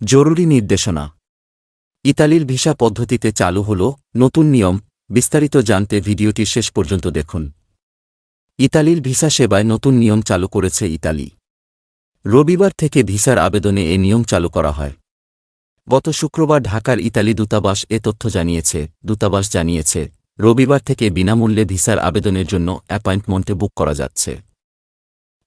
জরুরি নির্দেশনা। ইতালির ভিসা পদ্ধতিতে চালু হল নতুন নিয়ম, বিস্তারিত জানতে ভিডিওটি শেষ পর্যন্ত দেখুন। ইতালির ভিসা সেবায় নতুন নিয়ম চালু করেছে ইতালি। রবিবার থেকে ভিসার আবেদনে এ নিয়ম চালু করা হয়। গত শুক্রবার ঢাকার ইতালি দূতাবাস এ তথ্য জানিয়েছে, দূতাবাস জানিয়েছে, রবিবার থেকে বিনামূল্যে ভিসার আবেদনের জন্য অ্যাপয়েন্টমেন্টে বুক করা যাচ্ছে।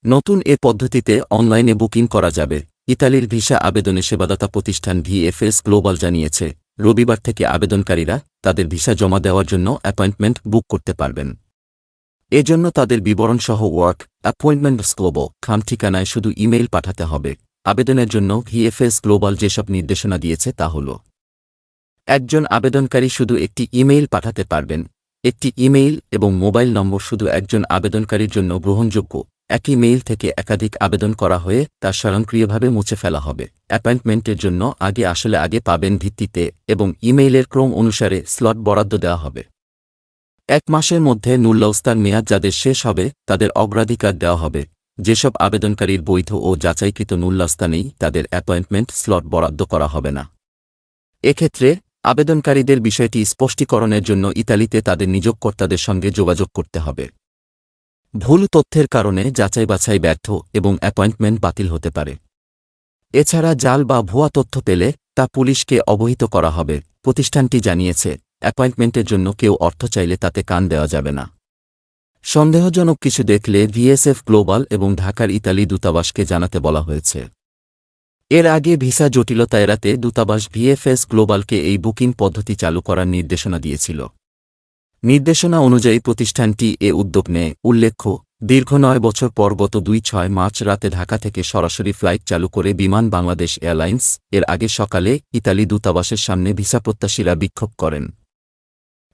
নতুন এ পদ্ধতিতে অনলাইনে বুকিং করা যাবে। ইতালির ভিসা আবেদনে সেবাদাতা প্রতিষ্ঠান ভিএফএস গ্লোবাল জানিয়েছে, রবিবার থেকে আবেদনকারীরা তাদের ভিসা জমা দেওয়ার জন্য অ্যাপয়েন্টমেন্ট বুক করতে পারবেন। এজন্য তাদের বিবরণসহ ওয়ার্ক অ্যাপয়েন্টমেন্ট স্ক্লোব খাম ঠিকানায় শুধু ইমেইল পাঠাতে হবে। আবেদনের জন্য ভিএফএস গ্লোবাল যেসব নির্দেশনা দিয়েছে তা হল, একজন আবেদনকারী শুধু একটি ইমেইল পাঠাতে পারবেন, একটি ইমেইল এবং মোবাইল নম্বর শুধু একজন আবেদনকারীর জন্য গ্রহণযোগ্য একই মেইল থেকে একাধিক আবেদন করা হয়ে তা স্বয়ংক্রিয়ভাবে মুছে ফেলা হবে। অ্যাপয়েন্টমেন্টের জন্য আগে আসলে আগে পাবেন ভিত্তিতে এবং ইমেইলের ক্রম অনুসারে স্লট বরাদ্দ দেওয়া হবে। এক মাসের মধ্যে নুল্লাউস্তার মেয়াদ যাদের শেষ হবে, তাদের অগ্রাধিকার দেওয়া হবে। যেসব আবেদনকারীর বৈধ ও যাচাইকৃত নুল্লাস্তা নেই, তাদের অ্যাপয়েন্টমেন্ট স্লট বরাদ্দ করা হবে না। এক্ষেত্রে আবেদনকারীদের বিষয়টি স্পষ্টীকরণের জন্য ইতালিতে তাদের নিযোগকর্তাদের সঙ্গে যোগাযোগ করতে হবে। ভুল তথ্যের কারণে যাচাই বাছাই ব্যর্থ এবং অ্যাপয়েন্টমেন্ট বাতিল হতে পারে। এছাড়া জাল বা ভুয়া তথ্য পেলে তা পুলিশকে অবহিত করা হবে, প্রতিষ্ঠানটি জানিয়েছে। অ্যাপয়েন্টমেন্টের জন্য কেউ অর্থ চাইলে তাতে কান দেওয়া যাবে না। সন্দেহজনক কিছু দেখলে ভিএসএফ গ্লোবাল এবং ঢাকার ইতালি দূতাবাসকে জানাতে বলা হয়েছে। এর আগে ভিসা জটিলতা এড়াতে দূতাবাস ভিএফএস গ্লোবালকে এই বুকিং পদ্ধতি চালু করার নির্দেশনা দিয়েছিল। নির্দেশনা অনুযায়ী প্রতিষ্ঠানটি এ উদ্যোগ নেয়। উল্লেখ্য, দীর্ঘ নয় বছর পর গত দুই ছয় মার্চ রাতে ঢাকা থেকে সরাসরি ফ্লাইট চালু করে বিমান বাংলাদেশ এয়ারলাইন্স এর আগে সকালে ইতালি দূতাবাসের সামনে ভিসা প্রত্যাশীরা বিক্ষোভ করেন।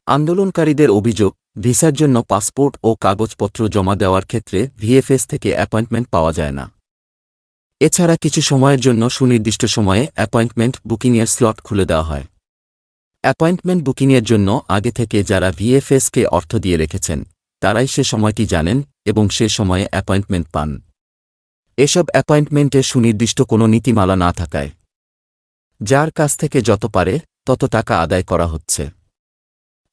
আন্দোলনকারীদের অভিযোগ, ভিসার জন্য পাসপোর্ট ও কাগজপত্র জমা দেওয়ার ক্ষেত্রে ভিএফএস থেকে অ্যাপয়েন্টমেন্ট পাওয়া যায় না। এছাড়া কিছু সময়ের জন্য সুনির্দিষ্ট সময়ে অ্যাপয়েন্টমেন্ট বুকিংয়ের স্লট খুলে দেওয়া হয়। অ্যাপয়েন্টমেন্ট বুকিংয়ের জন্য আগে থেকে যারা ভিএফএসকে অর্থ দিয়ে রেখেছেন, তারাই সে সময়টি জানেন এবং সে সময়ে অ্যাপয়েন্টমেন্ট পান। এসব অ্যাপয়েন্টমেন্টে সুনির্দিষ্ট কোনো নীতিমালা না থাকায়, যার কাছ থেকে যত পারে তত টাকা আদায় করা হচ্ছে।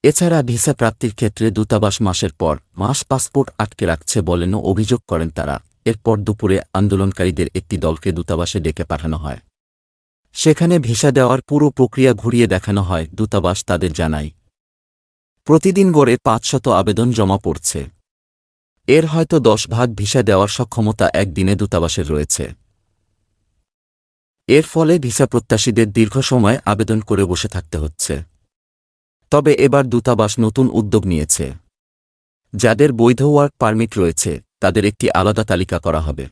এছাড়া ভিসা প্রাপ্তির ক্ষেত্রে দূতাবাস মাসের পর মাস পাসপোর্ট আটকে রাখছে বলেনও অভিযোগ করেন তারা। এরপর দুপুরে আন্দোলনকারীদের একটি দলকে দূতাবাসে ডেকে পাঠানো হয়। সেখানে ভিসা দেওয়ার পুরো প্রক্রিয়া ঘুরিয়ে দেখানো হয়, দূতাবাস তাদের জানায়। প্রতিদিন গড়ে পাঁচশত আবেদন জমা পড়ছে। এর হয়তো দশ ভাগ ভিসা দেওয়ার সক্ষমতা একদিনে দূতাবাসের রয়েছে। এর ফলে ভিসা প্রত্যাশীদের দীর্ঘ সময় আবেদন করে বসে থাকতে হচ্ছে। তবে এবার দূতাবাস নতুন উদ্যোগ নিয়েছে। যাদের বৈধ ওয়ার্ক পারমিট রয়েছে, তাদের একটি আলাদা তালিকা করা হবে।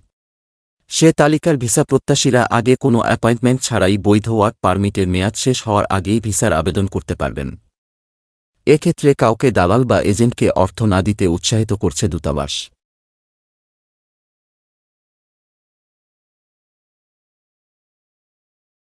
সে তালিকার ভিসা প্রত্যাশীরা আগে কোনো অ্যাপয়েন্টমেন্ট ছাড়াই বৈধ ওয়ার্ক পারমিটের মেয়াদ শেষ হওয়ার আগেই ভিসার আবেদন করতে পারবেন। এক্ষেত্রে কাউকে দালাল বা এজেন্টকে অর্থ না দিতে উৎসাহিত করছে দূতাবাস।